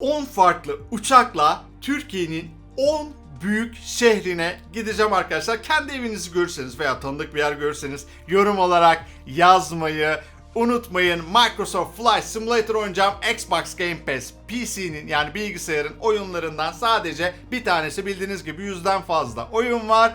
10 farklı uçakla Türkiye'nin 10 büyük şehrine gideceğim arkadaşlar. Kendi evinizi görürseniz veya tanıdık bir yer görürseniz yorum olarak yazmayı unutmayın. Microsoft Flight Simulator oynayacağım. Xbox Game Pass PC'nin yani bilgisayarın oyunlarından sadece bir tanesi bildiğiniz gibi yüzden fazla oyun var.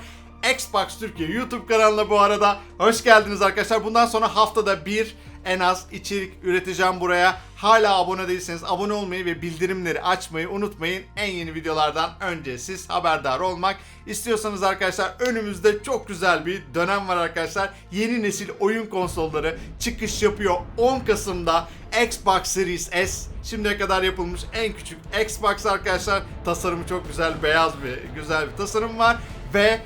Xbox Türkiye YouTube kanalına bu arada hoş geldiniz arkadaşlar. Bundan sonra haftada bir en az içerik üreteceğim buraya. Hala abone değilseniz abone olmayı ve bildirimleri açmayı unutmayın. En yeni videolardan önce siz haberdar olmak istiyorsanız arkadaşlar önümüzde çok güzel bir dönem var arkadaşlar. Yeni nesil oyun konsolları çıkış yapıyor 10 Kasım'da Xbox Series S şimdiye kadar yapılmış en küçük Xbox arkadaşlar. Tasarımı çok güzel, beyaz bir güzel bir tasarım var ve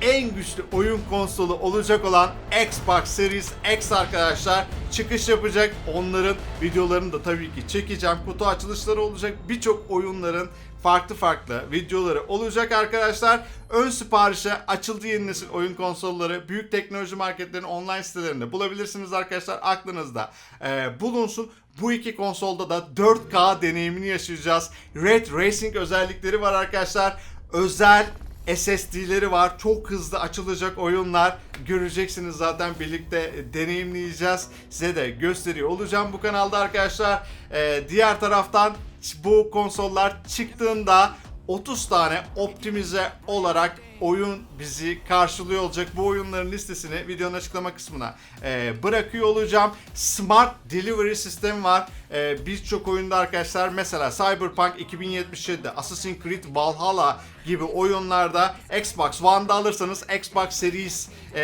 en güçlü oyun konsolu olacak olan Xbox Series X arkadaşlar çıkış yapacak. Onların videolarını da tabii ki çekeceğim. Kutu açılışları olacak. Birçok oyunların farklı farklı videoları olacak arkadaşlar. Ön siparişe açıldı yeni nesil oyun konsolları büyük teknoloji marketlerin online sitelerinde bulabilirsiniz arkadaşlar. Aklınızda e, bulunsun. Bu iki konsolda da 4K deneyimini yaşayacağız. Red Racing özellikleri var arkadaşlar. Özel SSD'leri var. Çok hızlı açılacak oyunlar. Göreceksiniz zaten birlikte deneyimleyeceğiz. Size de gösteriyor olacağım bu kanalda arkadaşlar. Ee, diğer taraftan bu konsollar çıktığında 30 tane optimize olarak oyun bizi karşılıyor olacak. Bu oyunların listesini videonun açıklama kısmına e, bırakıyor olacağım. Smart Delivery sistemi var. E, Birçok oyunda arkadaşlar mesela Cyberpunk 2077'de Assassin's Creed Valhalla gibi oyunlarda Xbox One'da alırsanız Xbox Series e,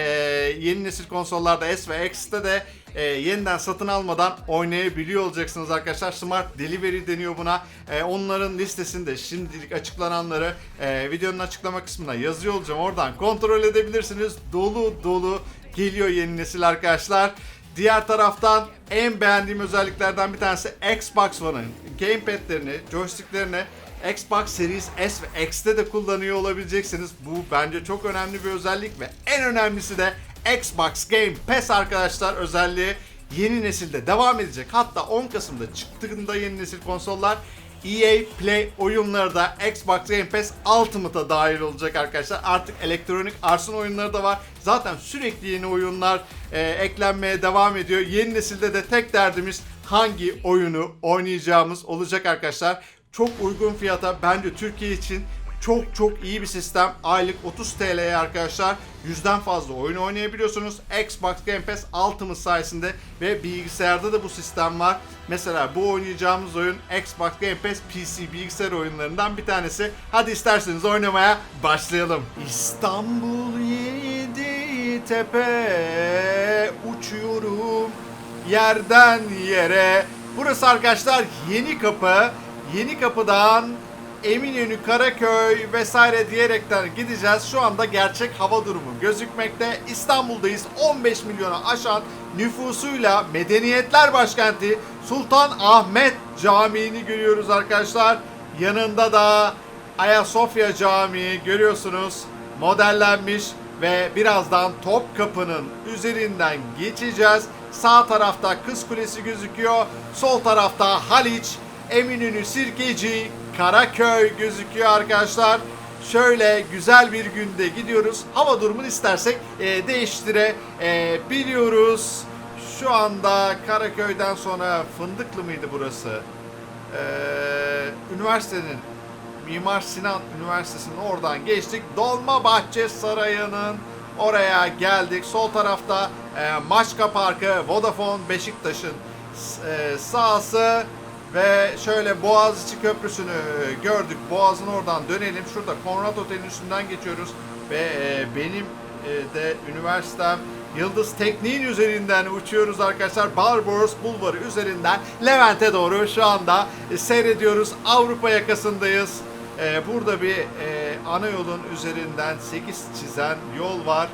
yeni nesil konsollarda S ve X'te de e, yeniden satın almadan oynayabiliyor olacaksınız arkadaşlar. Smart Delivery deniyor buna. E, onların listesinde şimdilik açıklananları e, videonun açıklama kısmına yazıyor olacağım. Oradan kontrol edebilirsiniz. Dolu dolu geliyor yeni nesil arkadaşlar. Diğer taraftan en beğendiğim özelliklerden bir tanesi Xbox One'ın gamepad'lerini, joysticklerini Xbox Series S ve X'te de kullanıyor olabileceksiniz. Bu bence çok önemli bir özellik ve en önemlisi de Xbox Game Pass arkadaşlar özelliği yeni nesilde devam edecek. Hatta 10 Kasım'da çıktığında yeni nesil konsollar EA Play oyunları da Xbox Game Pass Ultimate'a dahil olacak arkadaşlar. Artık elektronik Ars'ın oyunları da var. Zaten sürekli yeni oyunlar e, eklenmeye devam ediyor. Yeni nesilde de tek derdimiz hangi oyunu oynayacağımız olacak arkadaşlar. Çok uygun fiyata bence Türkiye için çok çok iyi bir sistem. Aylık 30 TL'ye arkadaşlar yüzden fazla oyun oynayabiliyorsunuz. Xbox Game Pass Ultimate sayesinde ve bilgisayarda da bu sistem var. Mesela bu oynayacağımız oyun Xbox Game Pass PC bilgisayar oyunlarından bir tanesi. Hadi isterseniz oynamaya başlayalım. İstanbul yedi tepe uçuyorum yerden yere. Burası arkadaşlar Yeni Kapı. Yeni Kapı'dan Eminönü, Karaköy vesaire diyerekten gideceğiz. Şu anda gerçek hava durumu gözükmekte. İstanbul'dayız. 15 milyona aşan nüfusuyla medeniyetler başkenti Sultan Ahmet Camii'ni görüyoruz arkadaşlar. Yanında da Ayasofya Camii görüyorsunuz. Modellenmiş ve birazdan Topkapı'nın üzerinden geçeceğiz. Sağ tarafta Kız Kulesi gözüküyor. Sol tarafta Haliç, Eminönü, Sirkeci, Karaköy gözüküyor arkadaşlar. Şöyle güzel bir günde gidiyoruz. Hava durumunu istersek e, değiştirebiliyoruz. Şu anda Karaköy'den sonra Fındıklı mıydı burası? Ee, üniversitenin Mimar Sinan Üniversitesi'nin oradan geçtik. Dolmabahçe Sarayı'nın oraya geldik. Sol tarafta e, Maçka Parkı, Vodafone Beşiktaş'ın e, sahası ve şöyle Boğaziçi Köprüsü'nü gördük. Boğaz'ın oradan dönelim. Şurada Konrad Otel'in üstünden geçiyoruz. Ve e, benim e, de üniversitem Yıldız Tekniğin üzerinden uçuyoruz arkadaşlar. Barbaros Bulvarı üzerinden Levent'e doğru şu anda e, seyrediyoruz. Avrupa yakasındayız. E, burada bir e, ana yolun üzerinden 8 çizen yol var.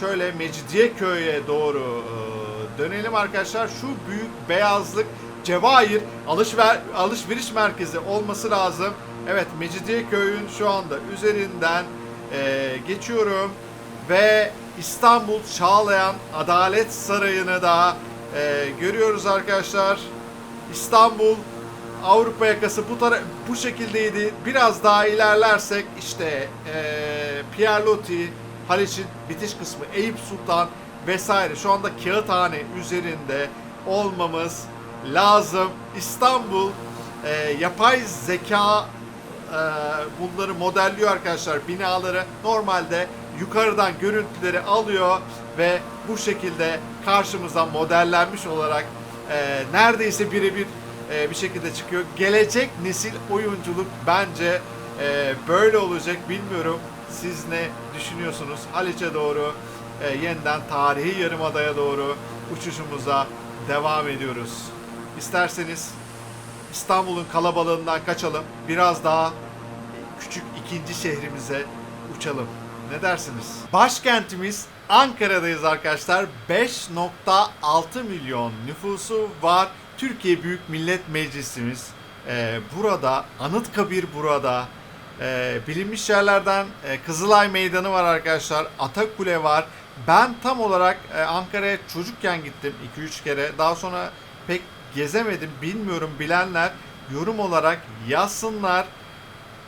Şöyle Mecidiyeköy'e doğru e, dönelim arkadaşlar. Şu büyük beyazlık Cevahir alışver alışveriş merkezi olması lazım. Evet Mecidiyeköy'ün şu anda üzerinden e, geçiyorum ve İstanbul Çağlayan Adalet Sarayı'nı da e, görüyoruz arkadaşlar. İstanbul Avrupa yakası bu tara bu şekildeydi. Biraz daha ilerlersek işte eee Pierlotti, Haliç'in bitiş kısmı, Eyüp Sultan vesaire şu anda kağıthane üzerinde olmamız lazım. İstanbul eee, yapay zeka eee, bunları modelliyor arkadaşlar binaları. Normalde yukarıdan görüntüleri alıyor ve bu şekilde karşımıza modellenmiş olarak eee, neredeyse birebir eee, bir şekilde çıkıyor. Gelecek nesil oyunculuk bence eee, böyle olacak bilmiyorum. Siz ne düşünüyorsunuz? Haliç'e doğru eee, yeniden tarihi yarımadaya doğru uçuşumuza devam ediyoruz. İsterseniz İstanbul'un kalabalığından kaçalım. Biraz daha küçük ikinci şehrimize uçalım. Ne dersiniz? Başkentimiz Ankara'dayız arkadaşlar. 5.6 milyon nüfusu var. Türkiye Büyük Millet Meclisimiz e, burada. Anıtkabir burada. E, bilinmiş yerlerden e, Kızılay Meydanı var arkadaşlar. Atakule var. Ben tam olarak e, Ankara'ya çocukken gittim 2-3 kere. Daha sonra pek gezemedim. Bilmiyorum bilenler yorum olarak yazsınlar.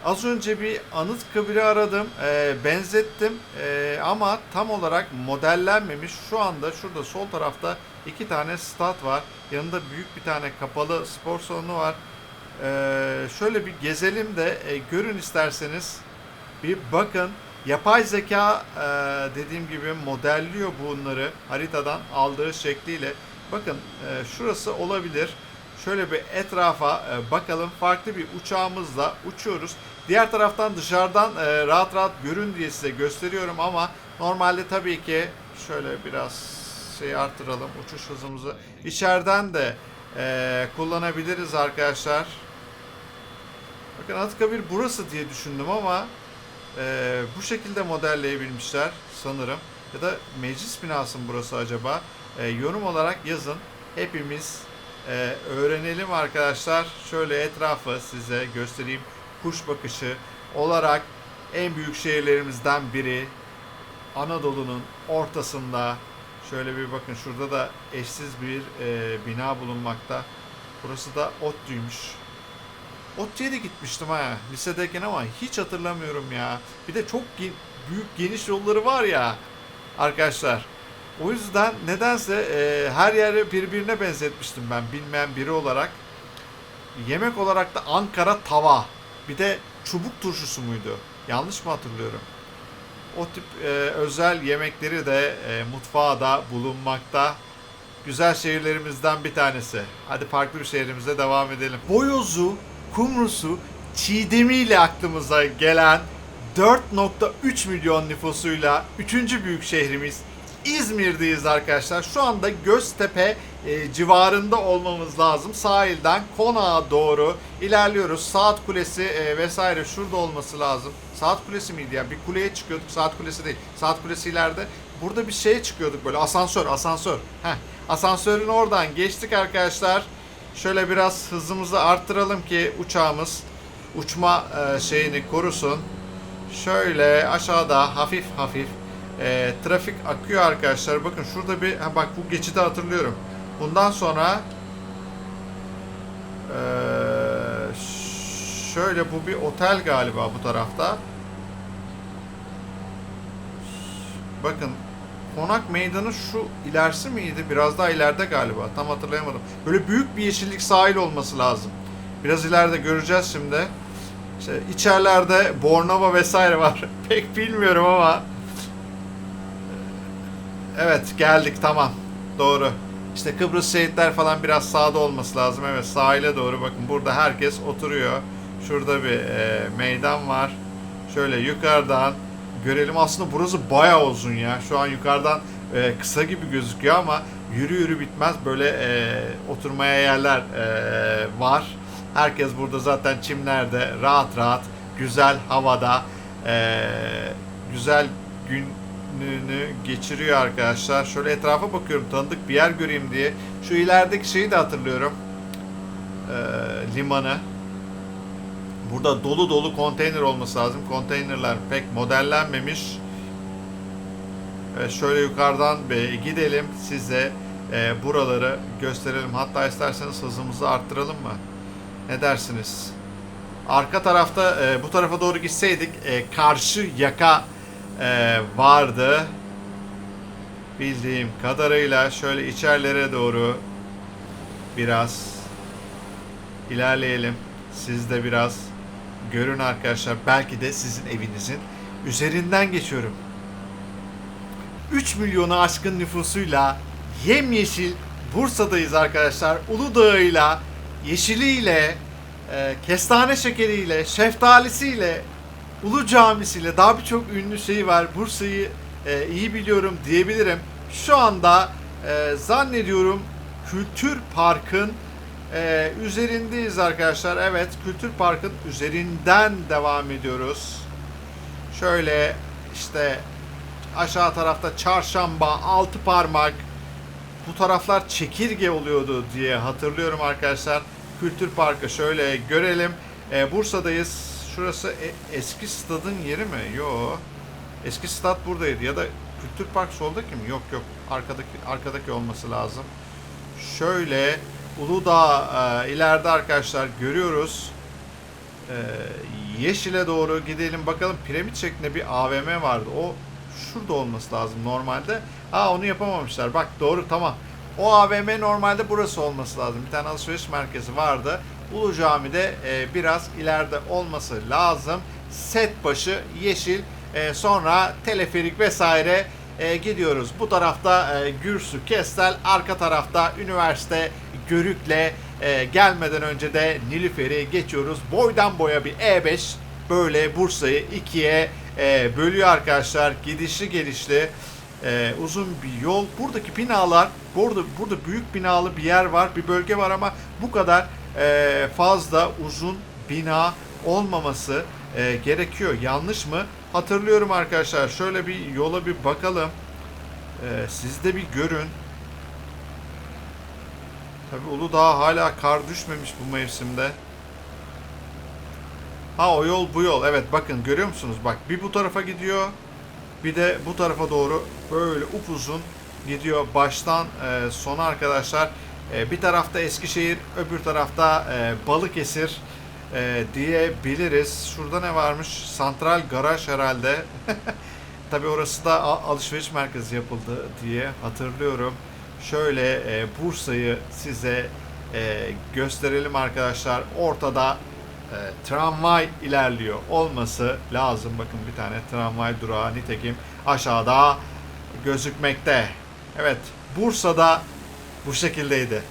Az önce bir Anıtkabir'i aradım, e, benzettim e, ama tam olarak modellenmemiş. Şu anda şurada sol tarafta iki tane stat var. Yanında büyük bir tane kapalı spor salonu var. E, şöyle bir gezelim de e, görün isterseniz. Bir bakın. Yapay zeka e, dediğim gibi modelliyor bunları haritadan aldığı şekliyle. Bakın e, şurası olabilir. Şöyle bir etrafa e, bakalım. Farklı bir uçağımızla uçuyoruz. Diğer taraftan dışarıdan e, rahat rahat görün diye size gösteriyorum ama normalde tabii ki şöyle biraz şey artıralım uçuş hızımızı. İçeriden de e, kullanabiliriz arkadaşlar. Bakın Anıtkabir burası diye düşündüm ama e, bu şekilde modelleyebilmişler sanırım. Ya da meclis binası mı burası acaba? E, yorum olarak yazın. Hepimiz e, öğrenelim arkadaşlar. Şöyle etrafı size göstereyim. Kuş bakışı olarak en büyük şehirlerimizden biri. Anadolu'nun ortasında. Şöyle bir bakın şurada da eşsiz bir e, bina bulunmakta. Burası da ODTÜ'ymüş. ODTÜ'ye de gitmiştim ha lisedeyken ama hiç hatırlamıyorum ya. Bir de çok büyük geniş yolları var ya arkadaşlar. O yüzden nedense e, her yeri birbirine benzetmiştim ben bilmeyen biri olarak. Yemek olarak da Ankara tava. Bir de çubuk turşusu muydu? Yanlış mı hatırlıyorum? O tip e, özel yemekleri de e, mutfağa da bulunmakta. Güzel şehirlerimizden bir tanesi. Hadi farklı bir şehrimize devam edelim. Boyozu, Kumrusu, Çiğdemi ile aklımıza gelen 4.3 milyon nüfusuyla 3. büyük şehrimiz İzmir'deyiz arkadaşlar. Şu anda Göztepe e, civarında olmamız lazım. Sahilden konağa doğru ilerliyoruz. Saat Kulesi e, vesaire şurada olması lazım. Saat Kulesi miydi ya? Bir kuleye çıkıyorduk. Saat Kulesi değil. Saat Kulesi ileride. Burada bir şeye çıkıyorduk böyle. Asansör, asansör. Heh. Asansörün oradan geçtik arkadaşlar. Şöyle biraz hızımızı arttıralım ki uçağımız uçma e, şeyini korusun. Şöyle aşağıda hafif hafif e, trafik akıyor arkadaşlar. Bakın şurada bir ha bak bu geçidi hatırlıyorum. Bundan sonra e, şöyle bu bir otel galiba bu tarafta. Bakın konak meydanı şu ilerisi miydi? Biraz daha ileride galiba. Tam hatırlayamadım. Böyle büyük bir yeşillik sahil olması lazım. Biraz ileride göreceğiz şimdi. İşte içerilerde Bornova vesaire var. Pek bilmiyorum ama Evet geldik tamam. Doğru. İşte Kıbrıs şehitler falan biraz sağda olması lazım. Evet sahile doğru bakın burada herkes oturuyor. Şurada bir e, meydan var. Şöyle yukarıdan görelim. Aslında burası bayağı uzun ya. Şu an yukarıdan e, kısa gibi gözüküyor ama yürü yürü bitmez. Böyle e, oturmaya yerler e, var. Herkes burada zaten çimlerde rahat rahat güzel havada e, güzel gününü geçiriyor arkadaşlar. Şöyle etrafa bakıyorum tanıdık bir yer göreyim diye. Şu ilerideki şeyi de hatırlıyorum. E, limanı. Burada dolu dolu konteyner olması lazım. Konteynerler pek modellenmemiş. Evet, şöyle yukarıdan gidelim size e, buraları gösterelim. Hatta isterseniz hızımızı arttıralım mı? Ne dersiniz? Arka tarafta e, bu tarafa doğru gitseydik e, karşı yaka e, vardı. Bildiğim kadarıyla şöyle içerilere doğru biraz ilerleyelim. Siz de biraz görün arkadaşlar. Belki de sizin evinizin üzerinden geçiyorum. 3 milyonu aşkın nüfusuyla yemyeşil Bursa'dayız arkadaşlar. Uludağ'ıyla, yeşiliyle, e, kestane şekeriyle, şeftalisiyle, Ulu Camisi'yle daha birçok ünlü şeyi var. Bursa'yı e, iyi biliyorum diyebilirim. Şu anda e, zannediyorum Kültür Park'ın e, üzerindeyiz arkadaşlar. Evet, Kültür Park'ın üzerinden devam ediyoruz. Şöyle işte aşağı tarafta çarşamba, altı parmak bu taraflar çekirge oluyordu diye hatırlıyorum arkadaşlar. Kültür Parkı şöyle görelim. Ee, Bursa'dayız. Şurası e- eski stadın yeri mi? Yo. Eski stat buradaydı ya da Kültür Park soldaki mi? Yok yok. Arkadaki arkadaki olması lazım. Şöyle Uludağ e, ileride arkadaşlar görüyoruz. Ee, Yeşil'e doğru gidelim bakalım piramit şeklinde bir AVM vardı. O şurada olması lazım normalde. Aa onu yapamamışlar. Bak doğru tamam. O AVM normalde burası olması lazım. Bir tane alışveriş merkezi vardı. Ulu Cami'de e, biraz ileride olması lazım. Set başı yeşil. E, sonra teleferik vesaire e, gidiyoruz. Bu tarafta e, Gürsü, Kestel. Arka tarafta üniversite Görük'le e, gelmeden önce de Nilüfer'i geçiyoruz. Boydan boya bir E5 böyle Bursa'yı ikiye e, bölüyor arkadaşlar. Gidişli gelişli e, uzun bir yol. Buradaki binalar, burada burada büyük binalı bir yer var, bir bölge var ama bu kadar e, fazla uzun bina olmaması e, gerekiyor. Yanlış mı? Hatırlıyorum arkadaşlar. Şöyle bir yola bir bakalım. E, siz de bir görün. Tabi Uludağ hala kar düşmemiş bu mevsimde. Ha o yol bu yol. Evet bakın görüyor musunuz? Bak bir bu tarafa gidiyor. Bir de bu tarafa doğru böyle upuzun gidiyor. Baştan e, sona arkadaşlar. E, bir tarafta Eskişehir, öbür tarafta e, Balıkesir e, diyebiliriz. Şurada ne varmış? Santral Garaj herhalde. Tabi orası da alışveriş merkezi yapıldı diye hatırlıyorum. Şöyle e, Bursa'yı size e, gösterelim arkadaşlar. Ortada tramvay ilerliyor olması lazım. Bakın bir tane tramvay durağı nitekim aşağıda gözükmekte. Evet Bursa'da bu şekildeydi.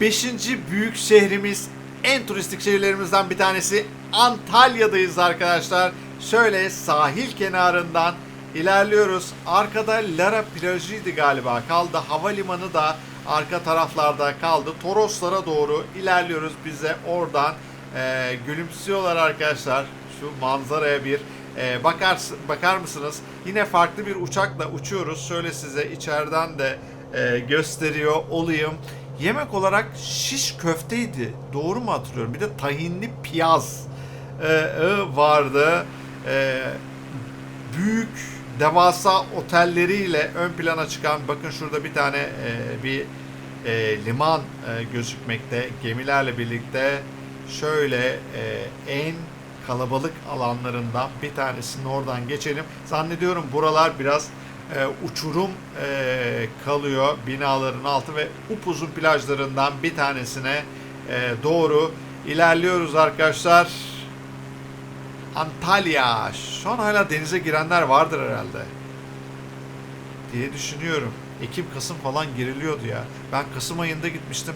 Beşinci büyük şehrimiz en turistik şehirlerimizden bir tanesi Antalya'dayız arkadaşlar. Şöyle sahil kenarından ilerliyoruz. Arkada Lara plajıydı galiba kaldı. Havalimanı da arka taraflarda kaldı. Toroslara doğru ilerliyoruz. Bize oradan e, gülümsüyorlar arkadaşlar. Şu manzaraya bir e, bakar, bakar mısınız? Yine farklı bir uçakla uçuyoruz. Şöyle size içeriden de e, gösteriyor olayım. Yemek olarak şiş köfteydi. Doğru mu hatırlıyorum? Bir de tahinli piyaz e, e, vardı. E, büyük devasa otelleriyle ön plana çıkan bakın şurada bir tane e, bir e, liman e, gözükmekte gemilerle birlikte şöyle e, en kalabalık alanlarından bir tanesinin oradan geçelim. Zannediyorum buralar biraz e, uçurum e, kalıyor binaların altı ve upuzun plajlarından bir tanesine e, doğru ilerliyoruz arkadaşlar. Antalya. Şu an hala denize girenler vardır herhalde. Diye düşünüyorum. Ekim, Kasım falan giriliyordu ya. Ben Kasım ayında gitmiştim.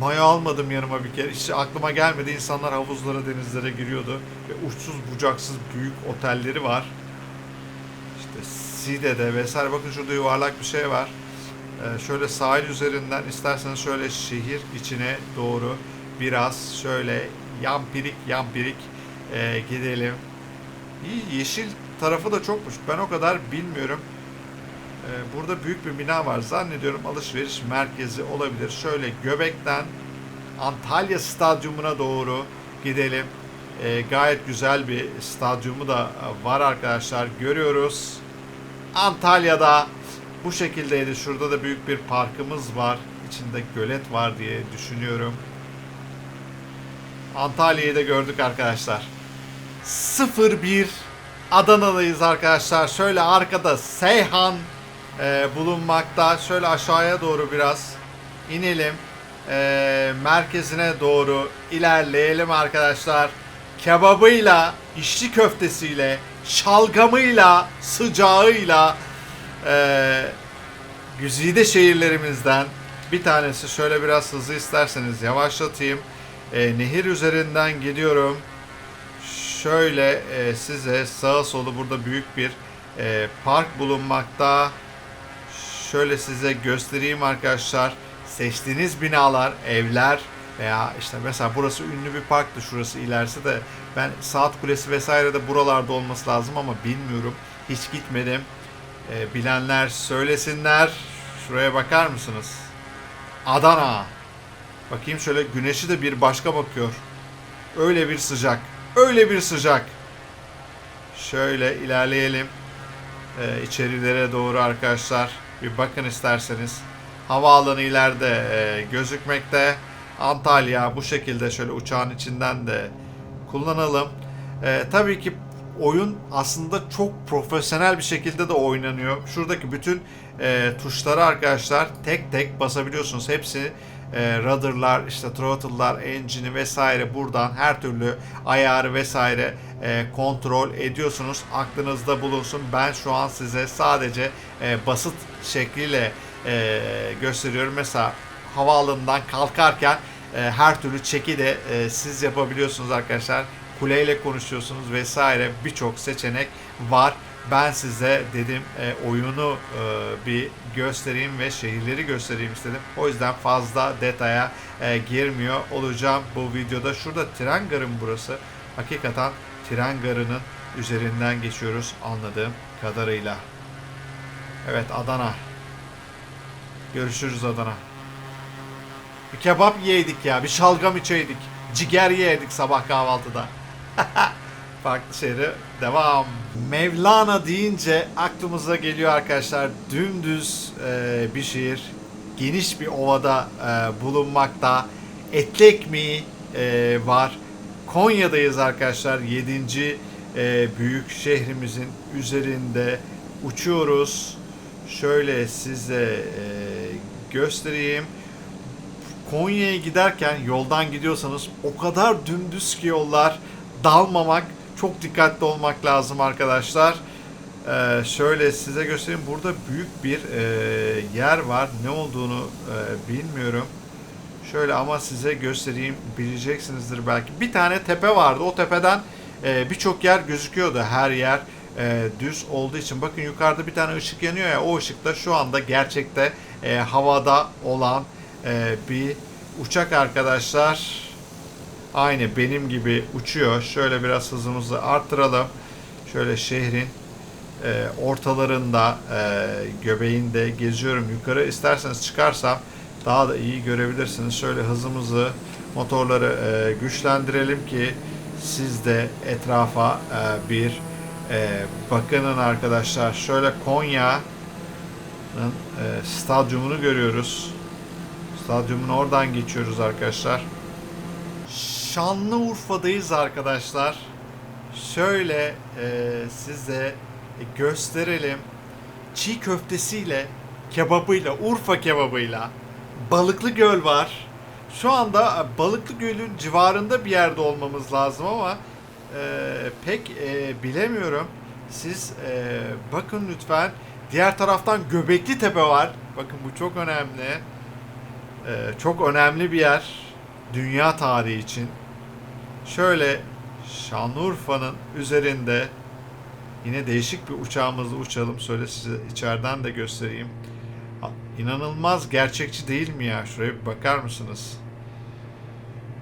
Maya almadım yanıma bir kere. Hiç aklıma gelmedi. İnsanlar havuzlara, denizlere giriyordu. Ve uçsuz bucaksız büyük otelleri var. Side'de vesaire. Bakın şurada yuvarlak bir şey var. Ee, şöyle sahil üzerinden isterseniz şöyle şehir içine doğru biraz şöyle yampirik yampirik e, gidelim. İyi yeşil tarafı da çokmuş. Ben o kadar bilmiyorum. Ee, burada büyük bir bina var. Zannediyorum alışveriş merkezi olabilir. Şöyle Göbek'ten Antalya Stadyumuna doğru gidelim. Ee, gayet güzel bir stadyumu da var arkadaşlar. Görüyoruz. Antalya'da bu şekildeydi. Şurada da büyük bir parkımız var. İçinde gölet var diye düşünüyorum. Antalya'yı da gördük arkadaşlar. 01 Adana'dayız arkadaşlar. Şöyle arkada Seyhan e, bulunmakta. Şöyle aşağıya doğru biraz inelim. E, merkezine doğru ilerleyelim arkadaşlar. Kebabıyla, içli köftesiyle, şalgamıyla, sıcağıyla e, güzide şehirlerimizden bir tanesi. Şöyle biraz hızlı isterseniz yavaşlatayım. E, nehir üzerinden gidiyorum. Şöyle e, size sağa solu burada büyük bir e, park bulunmakta. Şöyle size göstereyim arkadaşlar. Seçtiğiniz binalar, evler veya işte mesela burası ünlü bir parktı şurası ilerisi de ben saat kulesi vesaire de buralarda olması lazım ama bilmiyorum. Hiç gitmedim. E, bilenler söylesinler. Şuraya bakar mısınız? Adana. Bakayım şöyle güneşi de bir başka bakıyor. Öyle bir sıcak. Öyle bir sıcak. Şöyle ilerleyelim. Ee, içerilere doğru arkadaşlar. Bir bakın isterseniz. Havaalanı ileride e, gözükmekte. Antalya bu şekilde şöyle uçağın içinden de kullanalım. Ee, tabii ki oyun aslında çok profesyonel bir şekilde de oynanıyor. Şuradaki bütün e, tuşları arkadaşlar tek tek basabiliyorsunuz. Hepsi e, rudder'lar, işte throttle'lar, engine'i vesaire buradan her türlü ayarı vesaire e, kontrol ediyorsunuz. Aklınızda bulunsun. Ben şu an size sadece e, basit şekliyle e, gösteriyorum. Mesela havaalanından kalkarken e, her türlü çeki de e, siz yapabiliyorsunuz arkadaşlar. Kuleyle konuşuyorsunuz vesaire birçok seçenek var. Ben size dedim e, oyunu e, bir göstereyim ve şehirleri göstereyim istedim. O yüzden fazla detaya e, girmiyor olacağım bu videoda. Şurada tren garı mı burası? Hakikaten tren garının üzerinden geçiyoruz anladığım kadarıyla. Evet Adana. Görüşürüz Adana. Bir kebap yedik ya, bir şalgam içeydik. Ciger yedik sabah kahvaltıda. Farklı şehre devam. Mevlana deyince aklımıza geliyor arkadaşlar dümdüz e, bir şehir. Geniş bir ovada e, bulunmakta. Etli ekmeği e, var. Konya'dayız arkadaşlar. 7. E, büyük şehrimizin üzerinde uçuyoruz. Şöyle size e, göstereyim. Konya'ya giderken yoldan gidiyorsanız o kadar dümdüz ki yollar dalmamak çok dikkatli olmak lazım arkadaşlar. Ee, şöyle size göstereyim. Burada büyük bir e, yer var. Ne olduğunu e, bilmiyorum. Şöyle ama size göstereyim. Bileceksinizdir belki. Bir tane tepe vardı. O tepeden e, birçok yer gözüküyordu. Her yer e, düz olduğu için. Bakın yukarıda bir tane ışık yanıyor ya. O ışık da şu anda gerçekte e, havada olan e, bir uçak arkadaşlar. Aynı benim gibi uçuyor. Şöyle biraz hızımızı arttıralım. Şöyle şehrin e, ortalarında e, göbeğinde geziyorum yukarı. İsterseniz çıkarsam daha da iyi görebilirsiniz. Şöyle hızımızı motorları e, güçlendirelim ki siz de etrafa e, bir e, bakının arkadaşlar. Şöyle Konya'nın e, stadyumunu görüyoruz. Stadyumun oradan geçiyoruz arkadaşlar. Şanlıurfa'dayız arkadaşlar. Şöyle e, size gösterelim. Çiğ köftesiyle, kebabıyla, Urfa kebabıyla, Balıklı Göl var. Şu anda Balıklı Göl'ün civarında bir yerde olmamız lazım ama e, pek e, bilemiyorum. Siz e, bakın lütfen. Diğer taraftan Göbekli Tepe var. Bakın bu çok önemli. E, çok önemli bir yer. Dünya tarihi için. Şöyle Şanlıurfa'nın üzerinde yine değişik bir uçağımızla uçalım. Şöyle size içeriden de göstereyim. İnanılmaz gerçekçi değil mi ya? Şuraya bir bakar mısınız?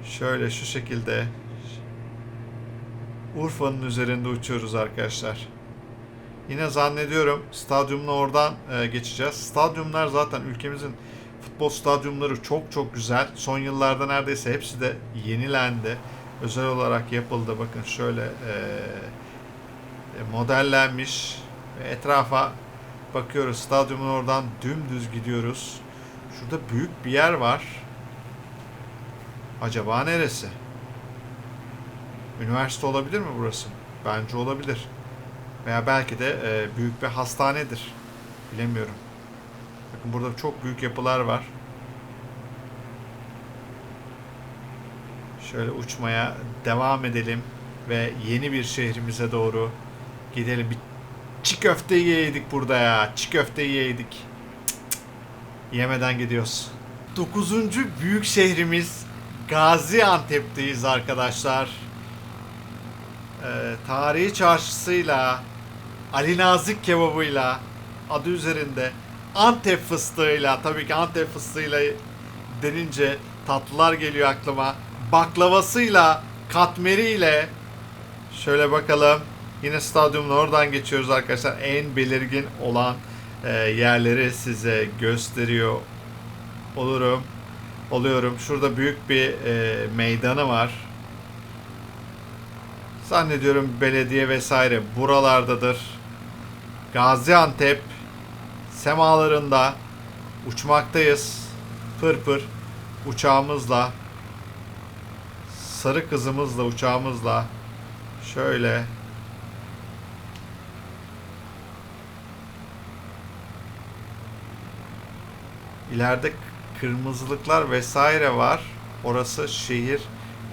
Şöyle şu şekilde Urfa'nın üzerinde uçuyoruz arkadaşlar. Yine zannediyorum stadyumla oradan e, geçeceğiz. Stadyumlar zaten ülkemizin futbol stadyumları çok çok güzel. Son yıllarda neredeyse hepsi de yenilendi. Özel olarak yapıldı. Bakın şöyle e, modellenmiş. Etrafa bakıyoruz. Stadyumun oradan dümdüz gidiyoruz. Şurada büyük bir yer var. Acaba neresi? Üniversite olabilir mi burası? Bence olabilir. Veya belki de e, büyük bir hastanedir. Bilemiyorum. Bakın burada çok büyük yapılar var. Şöyle uçmaya devam edelim ve yeni bir şehrimize doğru gidelim. Bir çiğ köfte yedik burada ya. Çiğ köfte yedik. Yemeden gidiyoruz. Dokuzuncu büyük şehrimiz Gaziantep'teyiz arkadaşlar. Ee, tarihi çarşısıyla, Ali Nazik kebabıyla, adı üzerinde Antep fıstığıyla, tabii ki Antep fıstığıyla denince tatlılar geliyor aklıma. Baklavasıyla, katmeriyle şöyle bakalım. Yine stadyumun oradan geçiyoruz arkadaşlar. En belirgin olan e, yerleri size gösteriyor olurum. Oluyorum. Şurada büyük bir e, meydanı var. Zannediyorum belediye vesaire buralardadır. Gaziantep semalarında uçmaktayız. Pır pır uçağımızla sarı kızımızla uçağımızla şöyle ileride kırmızılıklar vesaire var. Orası şehir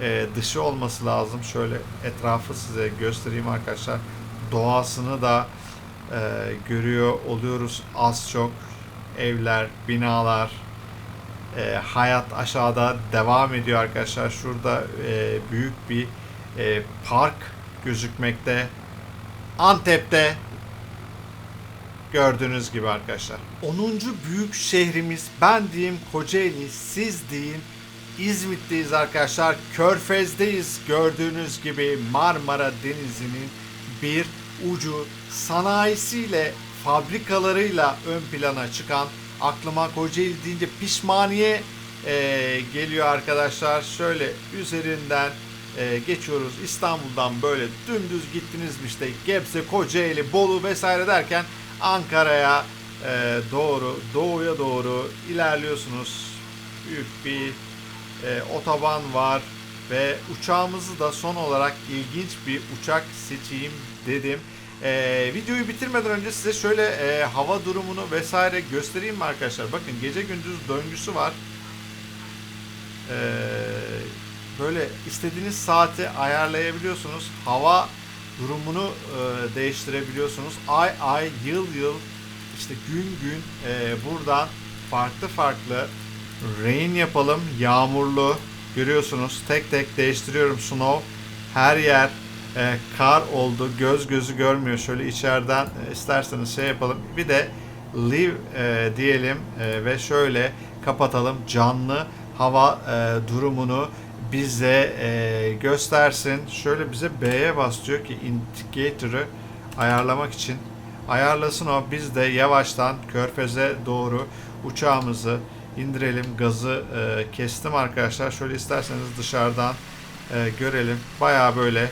e, dışı olması lazım. Şöyle etrafı size göstereyim arkadaşlar. Doğasını da e, görüyor oluyoruz az çok. Evler, binalar, e, hayat aşağıda devam ediyor arkadaşlar. Şurada e, büyük bir e, park gözükmekte. Antep'te gördüğünüz gibi arkadaşlar. 10. büyük şehrimiz ben diyeyim Kocaeli, siz deyin İzmit'teyiz arkadaşlar. Körfez'deyiz. Gördüğünüz gibi Marmara Denizi'nin bir ucu sanayisiyle, fabrikalarıyla ön plana çıkan aklıma Kocaeli deyince pişmaniye e, geliyor arkadaşlar. Şöyle üzerinden e, geçiyoruz. İstanbul'dan böyle dümdüz gittiniz mi işte Gebze, Kocaeli, Bolu vesaire derken Ankara'ya e, doğru, doğuya doğru ilerliyorsunuz. Büyük bir e, otoban var ve uçağımızı da son olarak ilginç bir uçak seçeyim dedim. E, videoyu bitirmeden önce size şöyle e, hava durumunu vesaire göstereyim mi arkadaşlar? Bakın gece gündüz döngüsü var. E, böyle istediğiniz saati ayarlayabiliyorsunuz. Hava durumunu e, değiştirebiliyorsunuz. Ay ay, yıl yıl, işte gün gün e, buradan farklı farklı rain yapalım. Yağmurlu görüyorsunuz. Tek tek değiştiriyorum snow. Her yer e, kar oldu. Göz gözü görmüyor. Şöyle içeriden e, isterseniz şey yapalım. Bir de live e, diyelim e, ve şöyle kapatalım. Canlı hava e, durumunu bize e, göstersin. Şöyle bize B'ye bas diyor ki indicator'ı ayarlamak için ayarlasın o. Biz de yavaştan körfeze doğru uçağımızı indirelim. Gazı e, kestim arkadaşlar. Şöyle isterseniz dışarıdan e, görelim. Baya böyle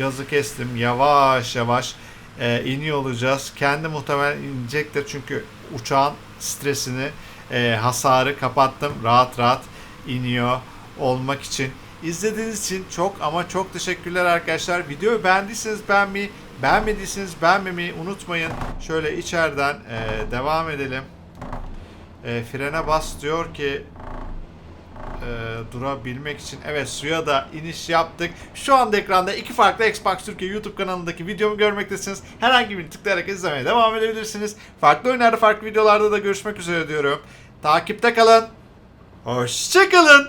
gazı kestim. Yavaş yavaş e, iniyor olacağız. Kendi muhtemelen inecektir çünkü uçağın stresini, e, hasarı kapattım. Rahat rahat iniyor olmak için. İzlediğiniz için çok ama çok teşekkürler arkadaşlar. Videoyu beğendiyseniz beğenmeyi, beğenmediyseniz beğenmemeyi unutmayın. Şöyle içeriden e, devam edelim. E, frene bas diyor ki e, durabilmek için. Evet suya da iniş yaptık. Şu anda ekranda iki farklı Xbox Türkiye YouTube kanalındaki videomu görmektesiniz. Herhangi birini tıklayarak izlemeye devam edebilirsiniz. Farklı oyunlarda farklı videolarda da görüşmek üzere diyorum. Takipte kalın. Hoşçakalın.